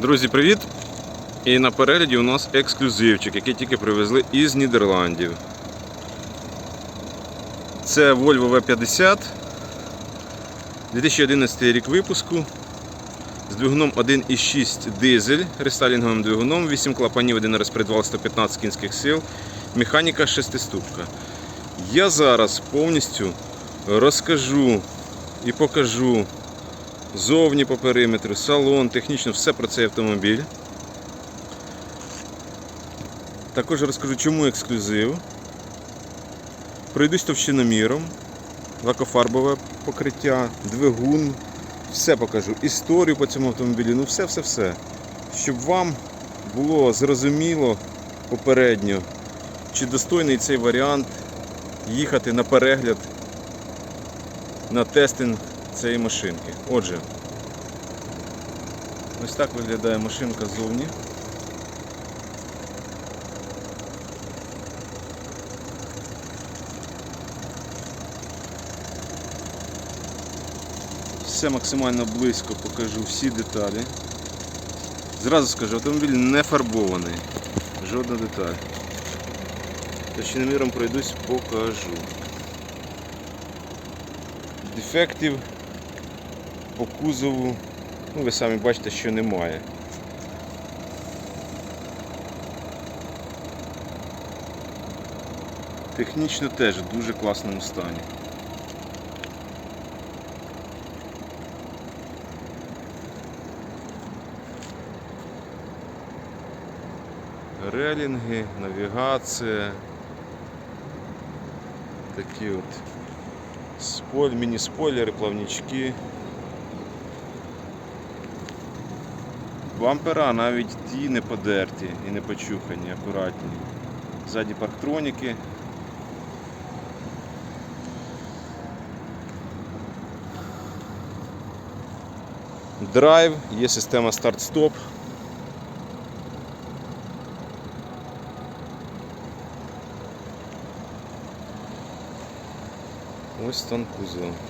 Друзі, привіт! І на перегляді у нас ексклюзивчик, який тільки привезли із Нідерландів. Це Volvo V50. 2011 рік випуску. З двигуном 1,6 дизель, рестайлінговим двигуном, 8 клапанів, один розпредвал 115 кінських сил, механіка 6-ступка. Я зараз повністю розкажу і покажу зовні по периметру, салон, технічно все про цей автомобіль. Також розкажу, чому ексклюзив. Пройдусь товщиноміром, лакофарбове покриття, двигун, все покажу. Історію по цьому автомобілі, ну все-все-все. Щоб вам було зрозуміло попередньо, чи достойний цей варіант їхати на перегляд, на тестинг цієї машинки. Отже, ось так виглядає машинка ззовні. Все максимально близько покажу всі деталі. Зразу скажу, автомобіль не фарбований. Жодна деталь. Точноміром пройдусь, покажу. Дефектів по кузову, ну ви самі бачите, що немає. Технічно теж в дуже класному стані. Релінги, навігація. Такі от міні-спойлери, плавнички. Бампера навіть ті не подерті і не почухані, акуратні. Ззаді парктроніки. Драйв, є система старт-стоп. Ось стан кузова.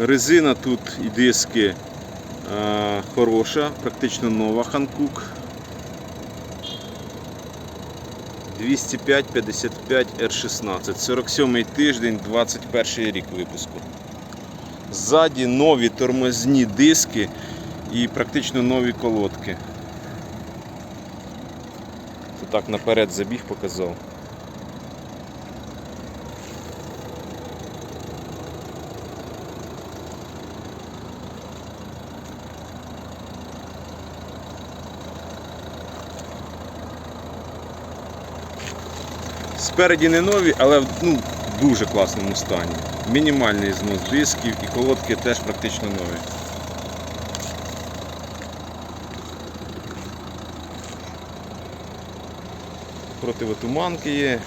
Резина тут і диски е, хороша, практично нова Ханкук. 205-55 R16, 47 тиждень, 21 рік випуску. Ззаді нові тормозні диски і практично нові колодки. Це так наперед забіг показав. Спереді не нові, але в ну, в дуже класному стані. Мінімальний знос дисків і колодки теж практично нові. Противотуманки є,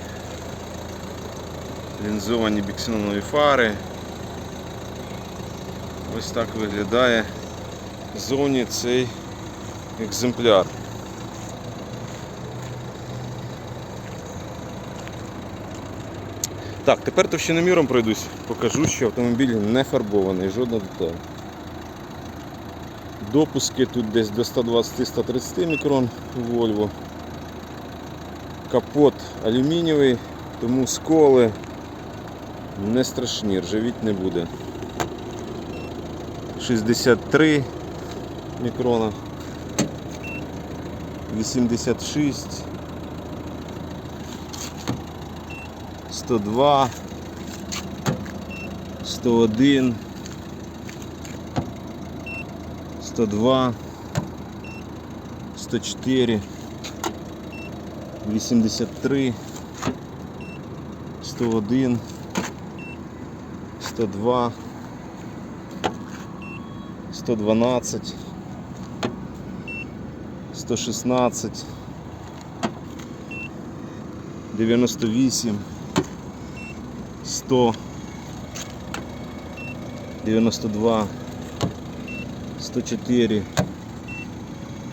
лінзовані біксенонові фари. Ось так виглядає ззовні цей екземпляр. Так, тепер товщиноміром пройдусь, покажу, що автомобіль не фарбований, жодна деталь. Допуски тут десь до 120-130 мікрон у Volvo. Капот алюмінієвий, тому сколи не страшні, ржавіть не буде. 63 мікрона, 86 102, 101, 102, 104, 83, 101, 102, 112, 116, 98, 100, 92, 104,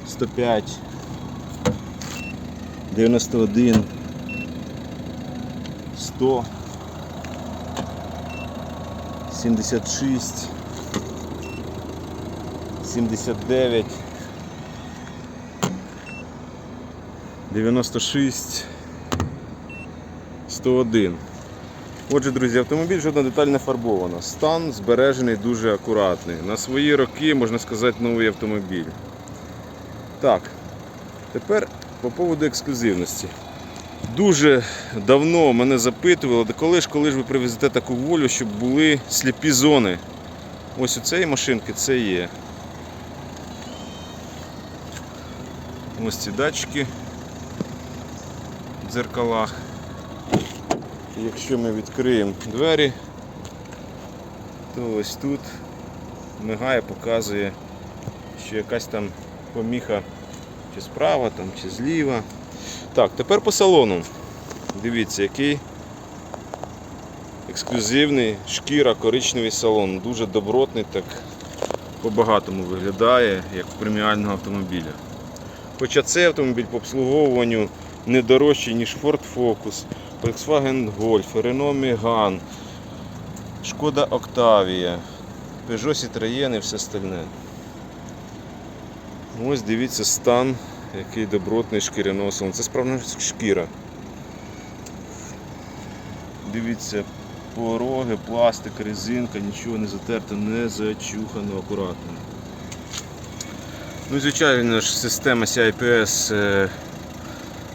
105, 91, 100, 76, 79 96 101. Отже, друзі, автомобіль жодна деталь не фарбована. Стан збережений дуже акуратний. На свої роки, можна сказати, новий автомобіль. Так, тепер по поводу ексклюзивності. Дуже давно мене запитували, «Да коли ж, коли ж ви привезете таку волю, щоб були сліпі зони. Ось у цієї машинки це є. Ось ці датчики в дзеркалах. Якщо ми відкриємо двері, то ось тут мигає, показує, що якась там поміха чи справа, там, чи зліва. Так, тепер по салону. Дивіться, який ексклюзивний шкіра коричневий салон. Дуже добротний, так по-багатому виглядає, як в преміального автомобіля. Хоча цей автомобіль по обслуговуванню не дорожчий, ніж Ford Focus, Volkswagen Golf, Renault Megane, Шкода Octavia, Peugeot Citroën і все остальне. Ось дивіться стан, який добротний шкіряного салону. Це справжня шкіра. Дивіться, пороги, пластик, резинка, нічого не затерто, не зачухано акуратно. Ну, звичайно ж, система CIPS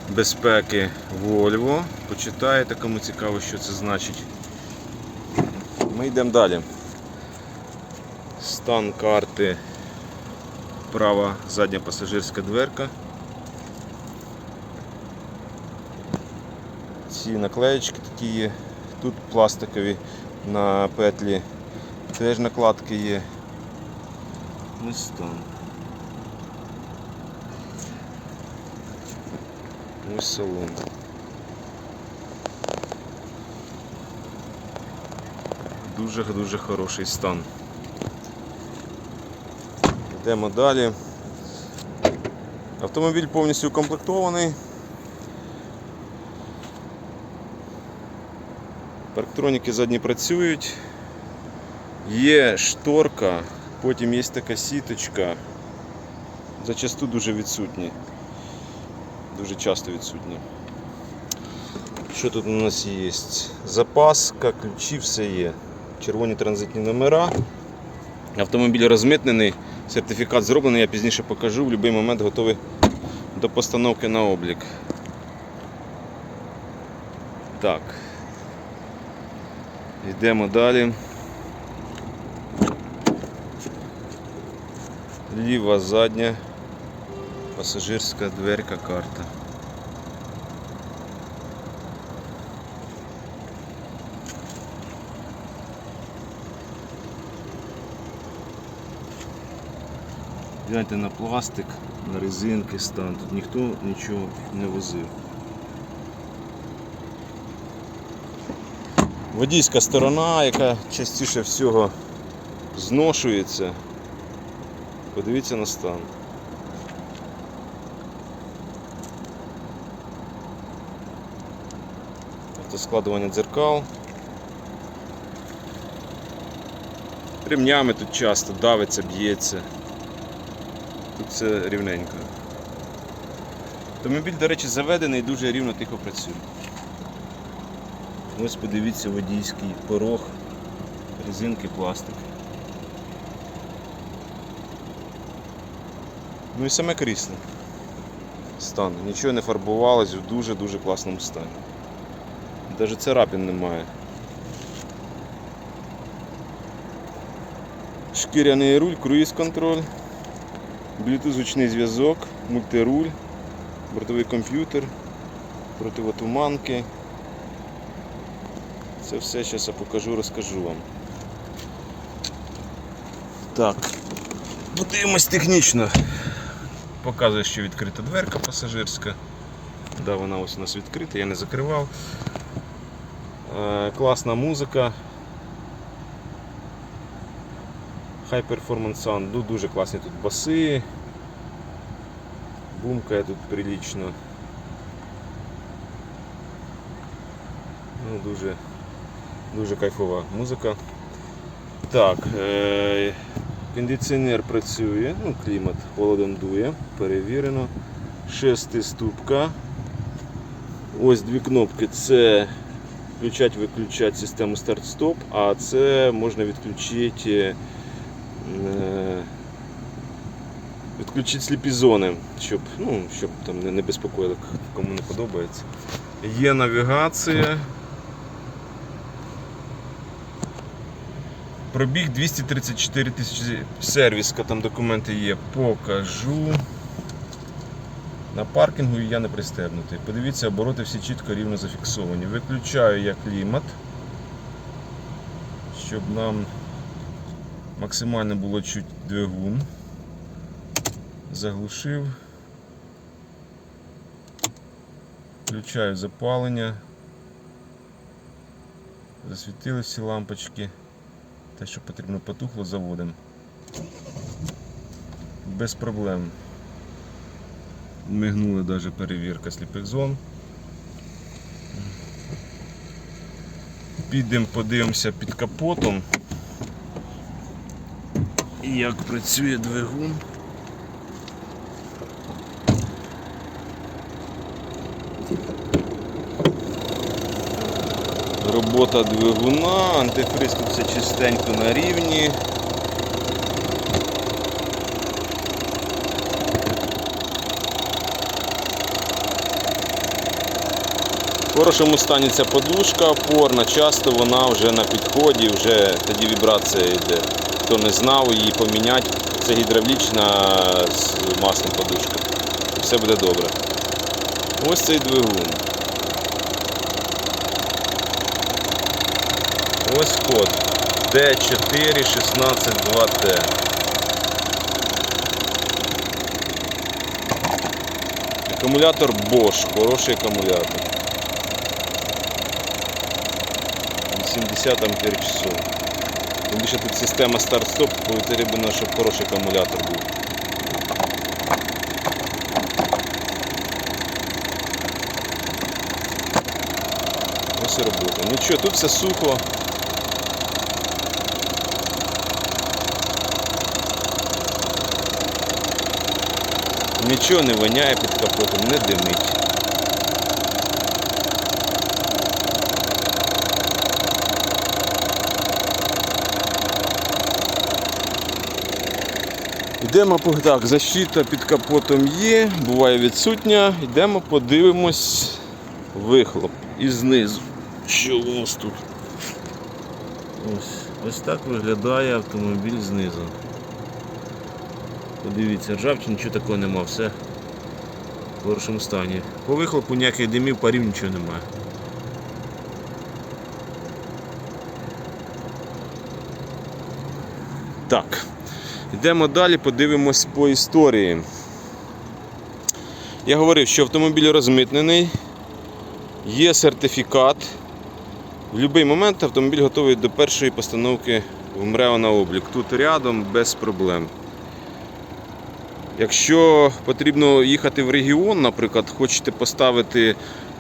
безпеки Volvo. Почитаєте, кому цікаво, що це значить. Ми йдемо далі. Стан карти, права задня пасажирська дверка. Ці наклеєчки такі є. Тут пластикові на петлі. Теж накладки є. Ось стан. Ось салон. Дуже-дуже хороший стан. Йдемо далі. Автомобіль повністю укомплектований. Парктроніки задні працюють. Є шторка, потім є така сіточка. Зачасту дуже відсутні. Дуже часто відсутні. Що тут у нас є? Запаска, ключі, все є. Червоні транзитні номера. Автомобіль розмитнений, сертифікат зроблений, я пізніше покажу, в будь-який момент готовий до постановки на облік. Так. Йдемо далі. Ліва задня пасажирська дверка карта. Гляньте на пластик, на резинки стан. Тут ніхто нічого не возив. Водійська сторона, яка частіше всього зношується. Подивіться на стан. Автоскладування дзеркал. Ремнями тут часто давиться, б'ється. Тут все рівненько. Автомобіль, до речі, заведений і дуже рівно тихо працює. Ось подивіться водійський порог, резинки, пластик. Ну і саме крісло. Стан. Нічого не фарбувалось в дуже-дуже класному стані. Навіть царапин немає. Шкіряний руль, круїз контроль, звучний зв'язок, мультируль, бортовий комп'ютер, противотуманки. Це все зараз я покажу, розкажу вам. Так, подивимось технічно. Показує, що відкрита дверка пасажирська. Да, вона ось у нас відкрита, я не закривав. Е, класна музика. High Performance Sound, дуже класні тут баси. Бумкає тут прилічно. Ну, дуже, дуже кайфова музика. Так, е, Кондиціонер працює, ну, клімат холодом дує, перевірено. Шестиступка. Ось дві кнопки. Це включать виключати систему старт-стоп, а це можна відключити. е, Відключити сліпі зони, щоб, ну, щоб там не безпокоїли, кому не подобається. Є навігація. Пробіг 234 тисячі сервіска, там документи є. Покажу. На паркінгу я не пристебнутий. Подивіться, обороти всі чітко рівно зафіксовані. Виключаю я клімат, щоб нам максимально було чуть двигун. Заглушив. Включаю запалення. Засвітили всі лампочки. Те, що потрібно потухло, заводимо. Без проблем. Мигнула навіть перевірка сліпих зон. Підемо подивимося під капотом. Як працює двигун. Робота двигуна, антифриз тут все чистенько на рівні. В хорошому стані ця подушка опорна, часто вона вже на підході, вже тоді вібрація йде. Хто не знав, її поміняти. Це гідравлічна з маслом подушка. Все буде добре. Ось цей двигун. Ось код D4162T. Акумулятор Bosch, хороший акумулятор. 80 ампер часов. Тим більше тут система старт-стоп, потрібно, щоб хороший акумулятор був. Ось і робота. Нічого, тут все сухо. Нічого не воняє під капотом, не димить. Йдемо по так, защита під капотом є, буває відсутня. Йдемо подивимось вихлоп і знизу. Що у нас тут? Ось, ось так виглядає автомобіль знизу. Подивіться, ржавчини нічого такого нема, все в хорошому стані. По вихлопу ніяких димів, парів нічого немає. Так, йдемо далі, подивимось по історії. Я говорив, що автомобіль розмитнений, є сертифікат. В будь-який момент автомобіль готовий до першої постановки в МРЕО на облік. Тут рядом без проблем. Якщо потрібно їхати в регіон, наприклад, хочете поставити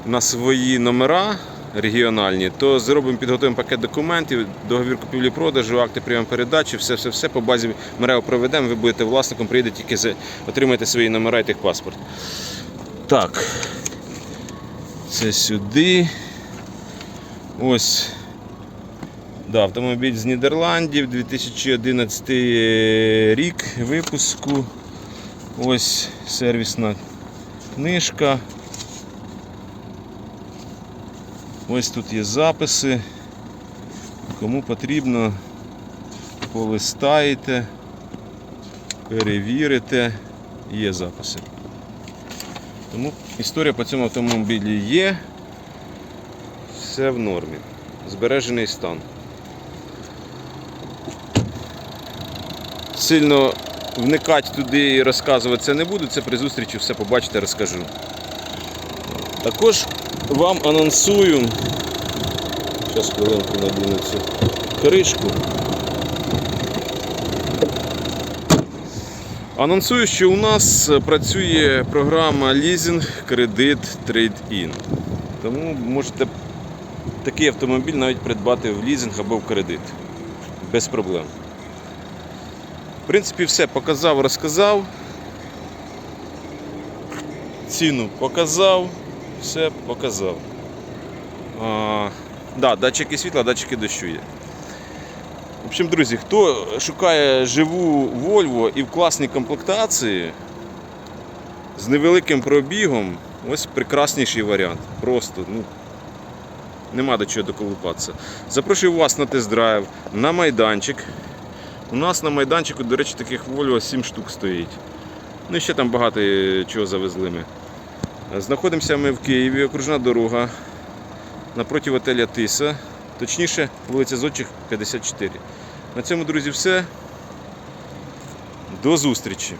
на свої номера регіональні, то зробимо, підготуємо пакет документів, договір купівлі-продажу, акти прийому передачі, все, все, все по базі МРЕО проведемо, ви будете власником, приїдете тільки отримаєте свої номера і техпаспорт. Так. Це сюди. Ось. Да, автомобіль з Нідерландів, 2011 рік випуску. Ось сервісна книжка. Ось тут є записи. Кому потрібно, полистаєте, перевірите, є записи. Тому історія по цьому автомобілі є. Все в нормі. Збережений стан. Сильно вникати туди і розказувати це не буду, це при зустрічі все побачите, розкажу. Також вам анонсую. Зараз хвилинку надіну цю кришку. Анонсую, що у нас працює програма лізинг, кредит, трейд-ін. Тому можете такий автомобіль навіть придбати в лізинг або в кредит. Без проблем. В принципі, все показав, розказав. Ціну показав, все показав. А, да, датчики світла, датчики дощу є. В общем, друзі, хто шукає живу Volvo і в класній комплектації з невеликим пробігом, ось прекрасніший варіант. Просто, ну, нема до чого доколупатися. Запрошую вас на тест-драйв, на майданчик. У нас на майданчику, до речі, таких Volvo 7 штук стоїть. Ну і ще там багато е, чого завезли ми. Знаходимося ми в Києві, окружна дорога напроти отеля Тиса, точніше, вулиця Зодчих, 54. На цьому, друзі, все. До зустрічі!